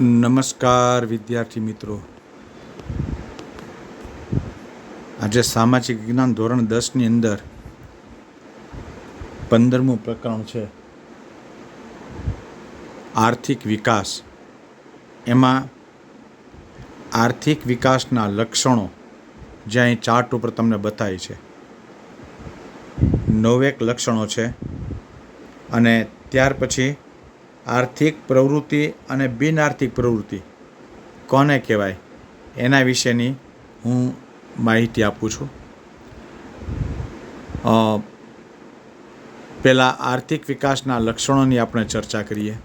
નમસ્કાર, વિદ્યાર્થી મિત્રો. આજે સામાજિક વિજ્ઞાન ધોરણ દસની અંદર પંદરમું પ્રકરણ છે. આર્થિક વિકાસ. એમાં આર્થિક વિકાસના લક્ષણો જે અહીં ચાર્ટ ઉપર તમને બતાય છે. નવેક લક્ષણો છે. અને ત્યાર પછી આર્થિક પ્રવૃત્તિ અને બિન આર્થિક પ્રવૃત્તિ. કોને કહેવાય? એના વિશેની હું માહિતી આપું છું. પહેલાં આર્થિક વિકાસના લક્ષણોની આપણે ચર્ચા કરીએ.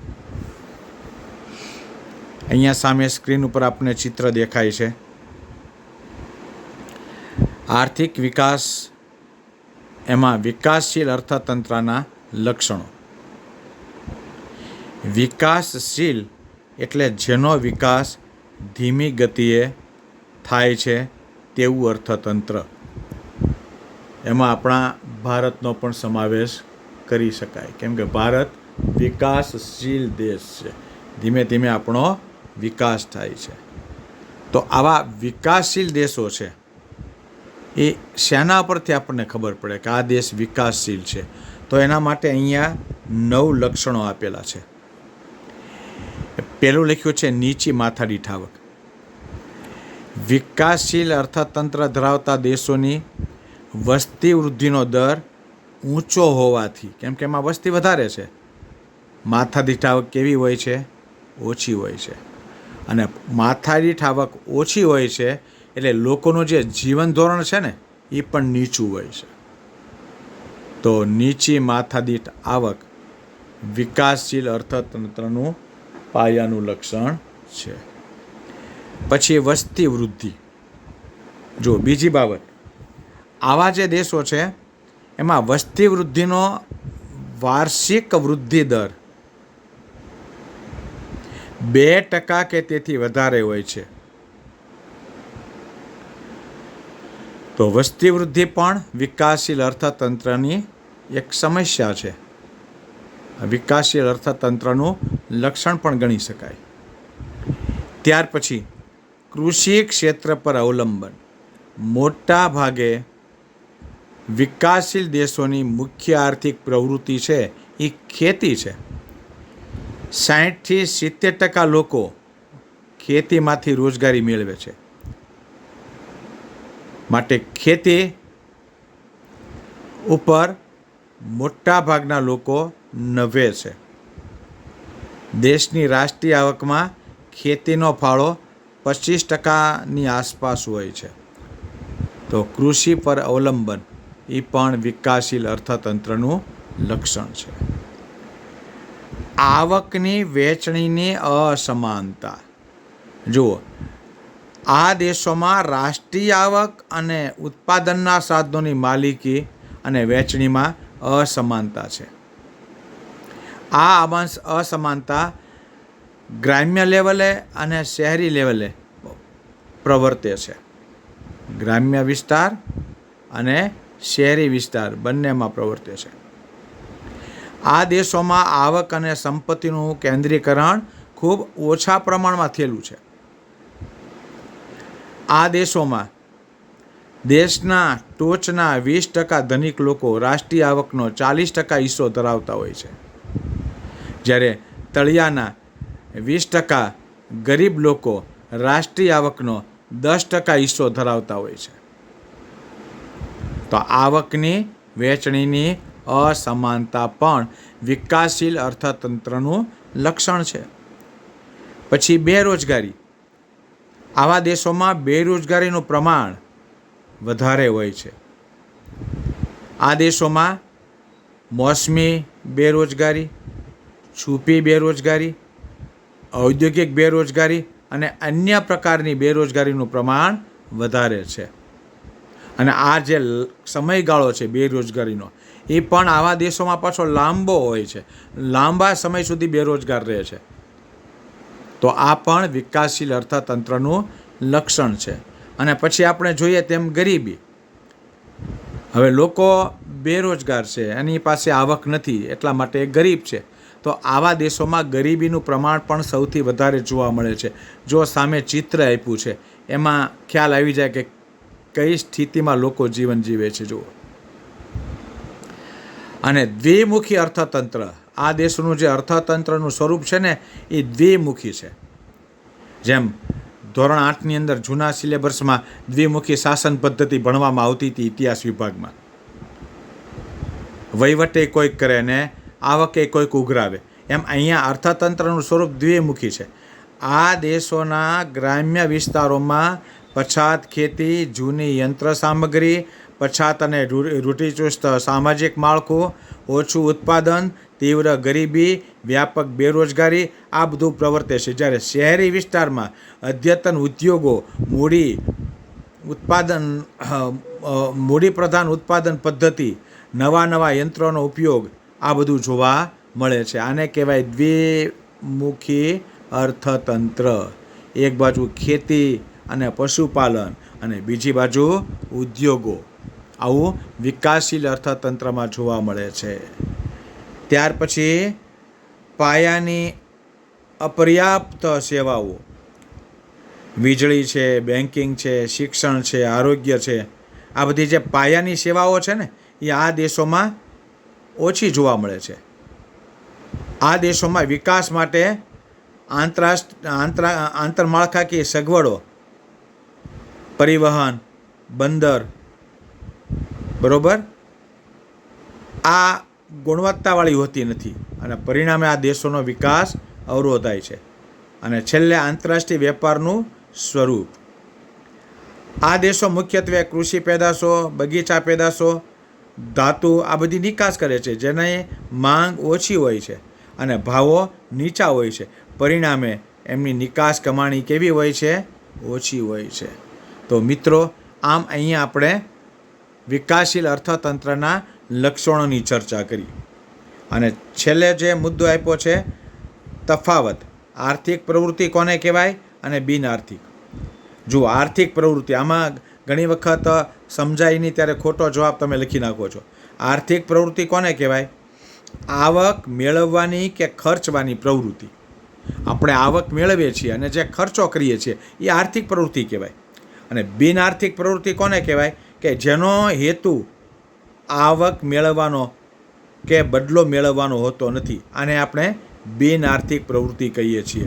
અહીંયા સામે સ્ક્રીન ઉપર આપણને ચિત્ર દેખાય છે. આર્થિક વિકાસ એમાં વિકાસશીલ અર્થતંત્રના લક્ષણો. વિકાસશીલ, એટલે જેનો વિકાસ ધીમી ગતિએ થાય છે તેવું અર્થતંત્ર. એમાં આપણા ભારતનો પણ સમાવેશ કરી શકાય. કેમ કે ભારત વિકાસશીલ દેશ છે. ધીમે ધીમે આપણો વિકાસ થાય છે. તો આવા વિકાસશીલ દેશો છે, એ શેના પરથી આપણને ખબર પડે કે આ દેશ વિકાસશીલ છે? તો એના માટે અહીંયા નવ લક્ષણો આપેલા છે. પહેલું લખ્યું છે, નીચી માથાડી ઠાવક. વિકાસશીલ અર્થતંત્ર ધરાવતા દેશોની વસ્તી વૃદ્ધિનો દર ઊંચો હોવાથી, કેમ કે એમાં વસ્તી વધારે છે માથાદી ઠાવક કેવી હોય છે, ઓછી હોય છે. અને માથાડી ઠાવક ઓછી હોય છે, એટલે લોકોનું જે જીવન ધોરણ છે ને એ પણ નીચું હોય છે. તો નીચી માથાદીઠ આવક વિકાસશીલ અર્થતંત્રનું પાયાનું લક્ષણ છે. પછી વસ્તી વૃદ્ધિ. જો બીજી બાબત, આવા જે દેશો છે, એમાં વસ્તી વૃદ્ધિનો વાર્ષિક વૃદ્ધિ દર બે ટકા કે તેથી વધારે હોય છે. તો વસ્તી વૃદ્ધિ પણ વિકાસશીલ અર્થતંત્રની એક સમસ્યા છે. વિકાસશીલ અર્થતંત્રનું લક્ષણ પણ ગણી શકાય. ત્યાર પછી, કૃષિ ક્ષેત્ર પર અવલંબન. મોટા ભાગે વિકાસશીલ દેશોની મુખ્ય આર્થિક પ્રવૃત્તિ છે, એ ખેતી છે. સાહીઠથી સિત્તેર ટકા લોકો ખેતીમાંથી રોજગારી મેળવે છે. માટે ખેતી ઉપર મોટા ભાગના લોકો નભે છે. દેશની રાષ્ટ્રીય આવકમાં ખેતીનો ફાળો પચીસ ટકાની આસપાસ હોય છે. તો કૃષિ પર અવલંબન એ પણ વિકાસશીલ અર્થતંત્રનું લક્ષણ છે. આવકની વહેંચણીની અસમાનતા. જુઓ, આ દેશોમાં રાષ્ટ્રીય આવક અને ઉત્પાદનના સાધનોની માલિકી અને વહેંચણીમાં અસમાનતા છે. આ અસમાનતા ગ્રામ્ય લેવલે અને શહેરી લેવલે પ્રવર્તે છે. ગ્રામ્ય વિસ્તાર અને શહેરી વિસ્તાર બંનેમાં પ્રવર્તે છે. આ દેશોમાં આવક અને સંપત્તિનું કેન્દ્રીકરણ ખૂબ ઓછા પ્રમાણમાં થયેલું છે. આ દેશોમાં દેશના ટોચના વીસ ટકા ધનિક લોકો રાષ્ટ્રીય આવકનો ચાલીસ ટકા હિસ્સો ધરાવતા હોય છે. જ્યારે તળિયાના વીસ ટકા ગરીબ લોકો રાષ્ટ્રીય આવકનો દસ ટકા હિસ્સો ધરાવતા હોય છે. તો આવકની વહેંચણીની અસમાનતા પણ વિકાસશીલ અર્થતંત્રનું લક્ષણ છે. પછી બેરોજગારી. આવા દેશોમાં બેરોજગારીનું પ્રમાણ વધારે હોય છે. આ દેશોમાં મોસમી બેરોજગારી, છુપી બેરોજગારી, ઔદ્યોગિક બેરોજગારી અને અન્ય પ્રકારની બેરોજગારીનું પ્રમાણ વધારે છે. અને આ જે સમયગાળો છે બેરોજગારીનો, એ પણ આવા દેશોમાં પાછો લાંબો હોય છે. લાંબા સમય સુધી બેરોજગાર રહે છે. તો આ પણ વિકાસશીલ અર્થતંત્રનું લક્ષણ છે. અને પછી આપણે જોઈએ તેમ ગરીબી. હવે લોકો બેરોજગાર છે, એની પાસે આવક નથી, એટલા માટે ગરીબ છે. તો આવા દેશોમાં ગરીબીનું પ્રમાણ પણ સૌથી વધારે જોવા મળે છે. જો સામે ચિત્ર આપ્યું છે, એમાં ખ્યાલ આવી જાય કે કઈ સ્થિતિમાં લોકો જીવન જીવે છે, જુઓ. અને દ્વિમુખી અર્થતંત્ર, આ દેશનું જે અર્થતંત્રનું સ્વરૂપ છે ને, એ દ્વિમુખી છે. જેમ ધોરણ આઠની અંદર જૂના સિલેબસમાં દ્વિમુખી શાસન પદ્ધતિ ભણવામાં આવતી હતી ઇતિહાસ વિભાગમાં. વહીવટે કોઈક કરે ને આવકે કોઈક ઉઘરાવે. એમ અહીંયા અર્થતંત્રનું સ્વરૂપ દ્વિમુખી છે. આ દેશોના ગ્રામ્ય વિસ્તારોમાં પછાત ખેતી, જૂની યંત્ર સામગ્રી, પછાત અને રૂઢિચુસ્ત સામાજિક માળખું, ઓછું ઉત્પાદન તીવ્ર ગરીબી, વ્યાપક બેરોજગારી, આ બધું પ્રવર્તે છે. જ્યારે શહેરી વિસ્તારમાં અદ્યતન ઉદ્યોગો, મૂડી ઉત્પાદન મૂડી પ્રધાન ઉત્પાદન પદ્ધતિ, નવા નવા યંત્રોનો ઉપયોગ, આ બધું જોવા મળે છે. આને કહેવાય દ્વિમુખી અર્થતંત્ર. એક બાજુ ખેતી અને પશુપાલન અને બીજી બાજુ ઉદ્યોગો. આવું વિકાસશીલ અર્થતંત્રમાં જોવા મળે છે. ત્યાર પછી પાયાની અપર્યાપ્ત સેવાઓ. વીજળી છે બેન્કિંગ છે, શિક્ષણ છે, આરોગ્ય છે. આ બધી જે પાયાની સેવાઓ છે ને, એ આ દેશોમાં ઓછી જોવા મળે છે. આ દેશોમાં વિકાસ માટે આંતરરાષ્ટ્ર, આંતરા આંતરમાળખાકીય સગવડો, પરિવહન, બંદર, બરોબર? આ ગુણવત્તાવાળી હોતી નથી અને પરિણામે આ દેશોનો વિકાસ અવરોધાય છે. અને છેલ્લે આંતરરાષ્ટ્રીય વેપારનું સ્વરૂપ. આ દેશો મુખ્યત્વે કૃષિ પેદાશો, બગીચા પેદાશો, ધાતુ આ બધી નિકાસ કરે છે, જેની માંગ ઓછી હોય છે અને ભાવો નીચા હોય છે. પરિણામે એમની નિકાસ કમાણી કેવી હોય છે? ઓછી હોય છે. તો મિત્રો, આમ અહીંયા આપણે વિકાસશીલ અર્થતંત્રના લક્ષણોની ચર્ચા કરી. અને છેલ્લે જે મુદ્દો આપ્યો છે, તફાવત. આર્થિક પ્રવૃત્તિ કોને કહેવાય અને બિન આર્થિક જુઓ, આર્થિક પ્રવૃત્તિ. આમાં ઘણી વખત સમજાય નહીં, ત્યારે ખોટો જવાબ તમે લખી નાખો છો. આર્થિક પ્રવૃત્તિ કોને કહેવાય? આવક મેળવવાની કે ખર્ચવાની પ્રવૃત્તિ? આપણે આવક મેળવીએ છીએ અને જે ખર્ચો કરીએ છીએ, એ આર્થિક પ્રવૃત્તિ કહેવાય. અને બિન આર્થિક પ્રવૃત્તિ કોને કહેવાય? કે જેનો હેતુ આવક મેળવવાનો કે બદલો મેળવવાનો હોતો નથી. આને આપણે બિન આર્થિક પ્રવૃત્તિ કહીએ છીએ.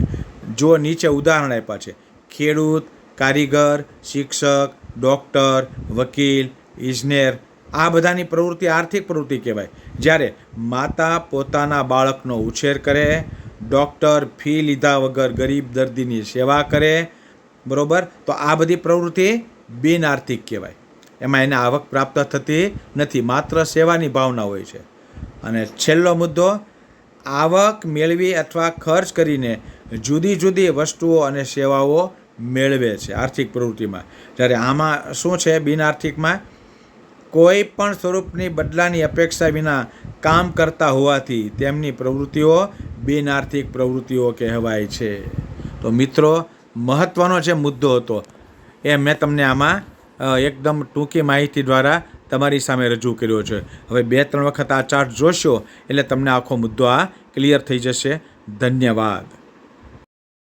જો નીચે ઉદાહરણ આપ્યા છે. ખેડૂત, કારીગર, શિક્ષક, ડૉક્ટર, વકીલ, ઇજનેર, આ બધાની પ્રવૃત્તિ આર્થિક પ્રવૃત્તિ કહેવાય. જ્યારે માતા પોતાના બાળકનો ઉછેર કરે, ડૉક્ટર ફી લીધા વગર ગરીબ દર્દીની સેવા કરે, બરાબર? તો આ બધી પ્રવૃત્તિ બિન આર્થિક કહેવાય. એમાં એને આવક પ્રાપ્ત થતી નથી, માત્ર સેવાની ભાવના હોય છે. અને છેલ્લો મુદ્દો, આવક મેળવી અથવા ખર્ચ કરીને જુદી જુદી વસ્તુઓ અને સેવાઓ મેળવે છે આર્થિક પ્રવૃત્તિમાં. જ્યારે આમાં શું છે બિન આર્થિકમાં? કોઈ પણ સ્વરૂપની બદલાની અપેક્ષા વિના કામ કરતા હોવાથી તેમની પ્રવૃત્તિઓ બિન આર્થિક પ્રવૃત્તિઓ કહેવાય છે. તો મિત્રો મહત્ત્વનો જે મુદ્દો હતો, એ મેં તમને આમાં એકદમ ટૂંકી માહિતી દ્વારા તમારી સામે રજૂ કર્યો છે. હવે બે ત્રણ વખત આ ચાર્ટ જોશો એટલે તમને આખો મુદ્દો આ ક્લિયર થઈ જશે. ધન્યવાદ.